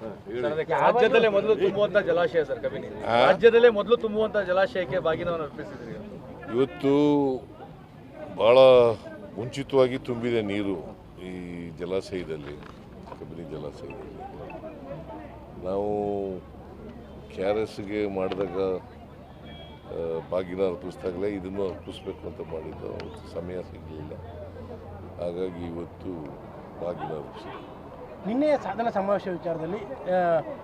Sir, ರಾಜ್ಯದಲ್ಲೇ ಮೊದಲು ತುಂಬುವಂತ ಜಲಾಶಯ ಸರ್ ಕಬಿನಿ ರಾಜ್ಯದಲ್ಲೇ ಮೊದಲು ತುಂಬುವಂತ ಜಲಾಶಯಕ್ಕೆ ಬಾಗಿನವನ್ನು ಅರ್ಪಿಸಿದ್ರಿ ಇವತ್ತು ಬಹಳ ಮುಂಚಿತವಾಗಿ ತುಂಬಿದೆ ನೀರು ಈ ಜಲಾಶಯದಲ್ಲಿ ಕಬಿನಿ ಜಲಾಶಯದಲ್ಲಿ. ನಾವು ಕೆ ಆರ್ ಎಸ್ಗೆ ಮಾಡಿದಾಗ ಬಾಗಿನ ಅರ್ಪಿಸಿದಾಗಲೇ ಇದನ್ನು ಅರ್ಪಿಸ್ಬೇಕು ಅಂತ ಮಾಡಿದ್ದು. ಅವತ್ತು ಸಮಯ ಸಿಗಲಿಲ್ಲ. ಹಾಗಾಗಿ ಇವತ್ತು ಬಾಗಿನ ಅರ್ಪಿಸಿದ್ವಿ. ನಿನ್ನೆ ಸಾಧನ ಸಮಾವೇಶ ವಿಚಾರದಲ್ಲಿ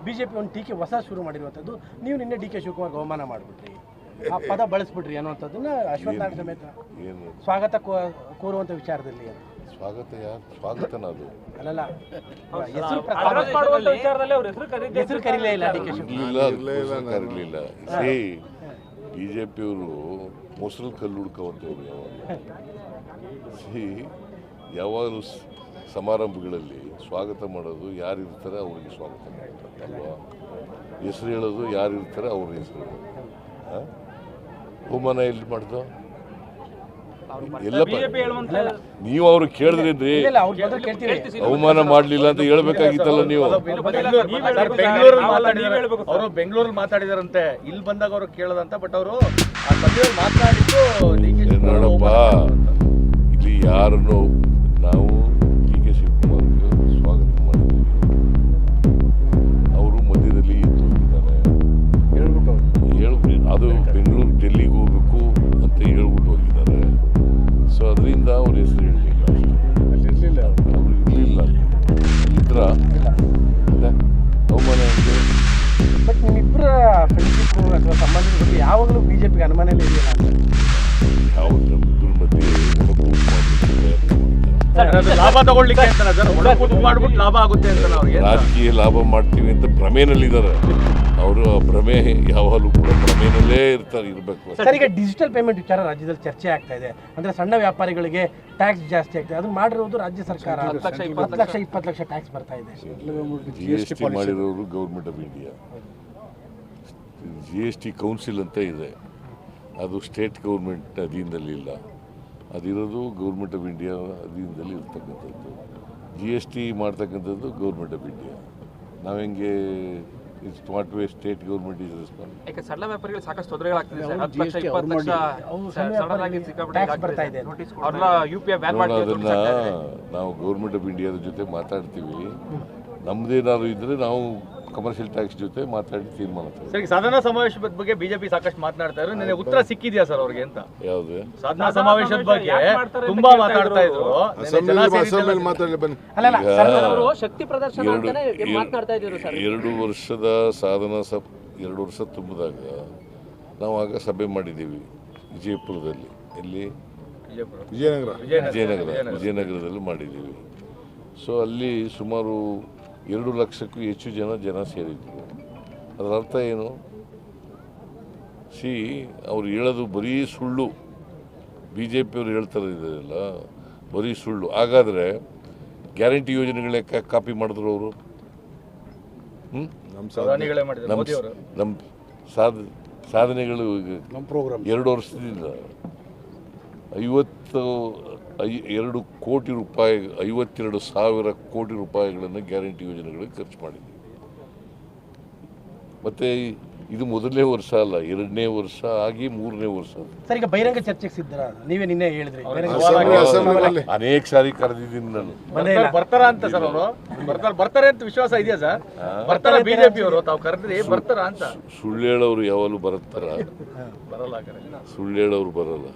ಬಿಜೆಪಿ ಒಂದು ಟೀಕೆ ಹೊಸ ಶುರು ಮಾಡಿರುವಂಥದ್ದು. ನೀವು ನಿನ್ನೆ ಡಿ ಕೆ ಶಿವಕುಮಾರ್ ಅವಮಾನ ಮಾಡಿಬಿಟ್ರಿ. ಆ ಪದ ಬಳಸ್ಬಿಟ್ರಿ ಅನ್ನುವಂಥದ್ದನ್ನ ಅಶ್ವತ್ಥನಾರಾಯಣ ಸಮೇತ ಏನು? ಸ್ವಾಗತ ಕೋ- ಕೋರುವಂಥ ವಿಚಾರದಲ್ಲಿ ಅಂತ. ಸ್ವಾಗತ ಯಾರು ಸ್ವಾಗತನ ಅದು? ಅಲ್ಲಲ್ಲ ಹೆಸರು ಹೆಸರು ಕರೀಲೇ ಇಲ್ಲ ಡಿ ಕೆ ಶಿವಕುಮಾರ್. ಇರಲಿಲ್ಲ ಕರೀಲಿಲ್ಲ. ಸೇ ಬಿ ಜೆ ಪಿಯವರು ಮೊಸರು ಕಲ್ಲು ಹುಡ್ಕೋವಂಥವ್ರು ಯಾವಾಗ ಸಿ ಯಾವಾಗಲೂ ಸಮಾರಂಭಗಳಲ್ಲಿ ಸ್ವಾಗತ ಮಾಡೋದು ಯಾರು ಇರ್ತಾರೆ ಅವ್ರಿಗೆ ಸ್ವಾಗತ ಮಾಡ್ತಾರೆ ಅಲ್ವಾ? ಹೆಸರು ಹೇಳೋದು ಯಾರು ಇರ್ತಾರೆ ಅವ್ರ ಹೆಸರು ಹೇಳೋದು. ಆ? ಅವಮಾನ ಎಲ್ಲಿ ಮಾಡ್ದು? ಎಲ್ಲಪ್ಪ ನೀವು ಅವ್ರು ಕೇಳಿದ್ರಿ ಇಲ್ಲ ಇಲ್ಲ ಅವ್ರ ಬಂದ್ರೆ ಅವಮಾನ ಮಾಡಲಿಲ್ಲ ಅಂತ ಹೇಳ್ಬೇಕಾಗಿತ್ತಲ್ಲ ನೀವು? ಬೆಂಗಳೂರಲ್ಲಿ ಮಾತಾಡಿದಾರೆ. ಅವರು ಬೆಂಗಳೂರಲ್ಲಿ ಮಾತಾಡಿದಾರಂತೆ. ಇಲ್ಲಿ ಬಂದಾಗ ಅವರು ಕೇಳದಂತ ಬಟ್ ಅವರು ಮಾತನಾಡಿದ್ದು ನೋಡಪ್ಪ. ಇಲ್ಲಿ ಯಾರನ್ನು ನಾವು ಸೊ ಅದರಿಂದ ಅವ್ರ ಹೆಸರು ಹೇಳಲಿಲ್ಲ ಅವ್ರು. ಇರಲಿಲ್ಲ ಇದ್ರ ಮತ್ತೆ ಅವಮಾನ ಅಂದ್ರೆ ಬಟ್ ನಿಮ್ಮಿಬ್ಬರ ಫ್ರೆಂಡ್ಶಿಪ್ ಅಥವಾ ಸಂಬಂಧದ ಬಗ್ಗೆ ಯಾವಾಗಲೂ ಬಿಜೆಪಿಗೆ ಅನುಮಾನನೇ ಇದೆಯಲ್ಲ ಅಂತ. ಯಾವ ನಮ್ಮಿಬ್ಬರ ಮಧ್ಯೆ ಲಾಭ ತಗೊಳ್ಳಿಕ್ಕೆ ಅಂತ ಮಾಡ್ಬಿಟ್ಟು ಲಾಭ ಆಗುತ್ತೆ ಅಂತ ನಾವು? ರಾಜಕೀಯ ಲಾಭ ಮಾಡ್ತೀವಿ ಅಂತ ಭ್ರಮೆನಲ್ಲಿದ್ದಾರೆ. ಅವರು ಭ್ರಮೆ ಯಾವಾಗಲೂ ಕೂಡ ಭ್ರಮೆಯಲ್ಲೇ ಇರ್ತಾರೆ ಇರಬೇಕು ಸರ್ ಈಗ ಡಿಜಿಟಲ್ ಪೇಮೆಂಟ್ ವಿಚಾರ ರಾಜ್ಯದಲ್ಲಿ ಚರ್ಚೆ ಆಗ್ತಾ ಇದೆ. ಅಂದ್ರೆ ಸಣ್ಣ ವ್ಯಾಪಾರಿಗಳಿಗೆ ಟ್ಯಾಕ್ಸ್ ಜಾಸ್ತಿ ಆಗ್ತದೆ ಅದು ಮಾಡಿರೋದು ರಾಜ್ಯ ಸರ್ಕಾರ. ಹತ್ತು ಲಕ್ಷ ಇಪ್ಪತ್ತು ಲಕ್ಷ ಟ್ಯಾಕ್ಸ್ ಬರ್ತಾ ಇದೆ. ಜಿ ಎಸ್ ಟಿ ಮಾಡಿರೋರು government of India G S T council ಅಂತ ಇದೆ. ಅದು ಸ್ಟೇಟ್ ಗೌರ್ಮೆಂಟ್ ಅಧೀನದಲ್ಲಿ ಇಲ್ಲ. ಅದಿರೋದು ಗೌರ್ಮೆಂಟ್ ಆಫ್ ಇಂಡಿಯಾ ಅಧೀನದಲ್ಲಿ ಇರ್ತಕ್ಕಂಥದ್ದು. ಜಿ ಎಸ್ ಟಿ ಮಾಡ್ತಕ್ಕಂಥದ್ದು ಗೌರ್ಮೆಂಟ್ ಆಫ್ ಇಂಡಿಯಾ ನಾವು ಹೆಂಗೆ it's what way state government is response ಯಾಕೆ ಸಣ್ಣ ವ್ಯಾಪಾರಿಗಳು ಸಾಕಷ್ಟು ತೊಂದರೆಗಳಾಗ್ತಿದೆ ಸರ್. ಹತ್ತು ಲಕ್ಷ ಇಪ್ಪತ್ತು ಲಕ್ಷ ಸಡನ್ ಆಗಿ ಸಿಕ್ಕಾಪಟ್ಟೆ ಬರ್ತಾ ಇದೆ. ಅವ್ರನ್ನ ಯು ಪಿ ಐ ಬ್ಯಾನ್ ಮಾಡಿ ಅದನ್ನ ನಾವು ಗೌರ್ಮೆಂಟ್ ಆಫ್ ಇಂಡಿಯಾದ ಜೊತೆ ಮಾತಾಡ್ತೀವಿ. ನಮ್ದೇನಾದ್ರು ಇದ್ರೆ ನಾವು ಕಮರ್ಷಿಯಲ್ ಟ್ಯಾಕ್ಸ್ ಜೊತೆ ಮಾತಾಡಿ ತೀರ್ಮಾನ ಸಾಧನ ಸರ್ ಸಾಧನಾ ಸಮಾವೇಶದ ಬಗ್ಗೆ ಬಿಜೆಪಿ ಸಾಕಷ್ಟು ಮಾತನಾಡ್ತಾ ಇದ್ರು. ನಿನ್ನೆ ಉತ್ತರ ಸಿಕ್ಕಿದ್ಯಾ ಸರ್ ಅವ್ರಿಗೆ ಅಂತ? ಯಾವ್ದು? ಸಾಧನಾ ಸಮಾವೇಶದ ಬಗ್ಗೆ ತುಂಬಾ ಮಾತಾಡ್ತಾ ಇದ್ರು. ಮಾತಾಡಲಿ ಬನ್ನಿ. ಶಕ್ತಿ ಪ್ರದರ್ಶನ ಎರಡು ಅಂತಾನೆ ಎರಡು- ಇದ್ರು ಸರ್. ಎರಡು ವರ್ಷದ ಸಾಧನ ಸಪ್ ಎರಡು ವರ್ಷ ತುಂಬಿದಾಗ ನಾವು ಆಗ ಸಭೆ ಮಾಡಿದ್ದೀವಿ ವಿಜಯಪುರದಲ್ಲಿ. ಇಲ್ಲಿ ವಿಜಯನಗರ. ವಿಜಯನಗರ. ವಿಜಯನಗರದಲ್ಲಿ ಮಾಡಿದ್ದೀವಿ. ಸೊ ಅಲ್ಲಿ ಸುಮಾರು ಎರಡು ಲಕ್ಷಕ್ಕೂ ಹೆಚ್ಚು ಜನ ಜನ ಸೇರಿದ್ರು ಅದರ ಅರ್ಥ ಏನು? ಸಿ ಅವ್ರು ಹೇಳೋದು ಬರೀ ಸುಳ್ಳು. ಬಿ ಜೆ ಪಿಯವರು ಹೇಳ್ತಾರೆ ಇದೆಲ್ಲ ಬರೀ ಸುಳ್ಳು. ಹಾಗಾದರೆ ಗ್ಯಾರಂಟಿ ಯೋಜನೆಗಳೇ ಕಾಪಿ ಮಾಡಿದ್ರು ಅವರು? ಹ್ಞೂ ನಮ್ಮ ಪ್ರಧಾನಿಗಳೇ ಮಾಡಿದ್ರು ನಮ್ಮ ಅವರು ನಮ್ಮ ಸಾಧನೆಗಳು ನಮ್ಮ ಪ್ರೋಗ್ರಾಮ್ ಎರಡು ವರ್ಷದಿಂದ ಐವತ್ತು ಐ ಎರಡು ಕೋಟಿ ರೂಪಾಯಿ ಐವತ್ತೆರಡು ಸಾವಿರ ಕೋಟಿ ರೂಪಾಯಿಗಳನ್ನು ಗ್ಯಾರಂಟಿ ಯೋಜನೆಗಳಿಗೆ ಖರ್ಚು ಮಾಡಿದ್ದೀವಿ. ಮತ್ತು ಇದು ಮೊದಲನೇ ವರ್ಷ ಅಲ್ಲ ಎರಡನೇ ವರ್ಷ ಆಗಿ ಮೂರನೇ ವರ್ಷ. ಸರ್ ಈಗ ಬಹಿರಂಗ ಚರ್ಚೆಗೆ ಸಿದ್ಧರ? ನೀವೇ ನಿನ್ನೆ ಹೇಳಿದ್ರಿ ಅನೇಕ ಸಾರಿ ಕರೆದಿದ್ದೀನಿ ನಾನು. ಬರ್ತಾರ ಅಂತ ಸರ್ ಅವರು? ಬರ್ತಾರ ಬರ್ತಾರೆ ಅಂತ ವಿಶ್ವಾಸ ಇದೆಯಾ ಸರ್? ಬರ್ತಾರ ಬಿಜೆಪಿ ಅವರು ತಾವು ಕರೆದ್ರಿ ಬರ್ತಾರ ಅಂತ. ಸುಳ್ಳು ಹೇಳೋರು ಯಾವಾಗಲೂ ಬರುತ್ತಾರ? ಬರಲ್ಲ. ಸುಳ್ಳು ಹೇಳೋರು ಬರಲ್ಲ.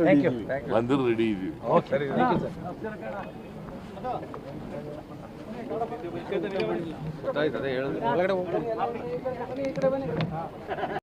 ಥ್ಯಾಂಕ್ ಯು ಬಂದ್ರೆ ರೆಡಿ ಇದೀವಿ ಹೇಳಿದ್ರು.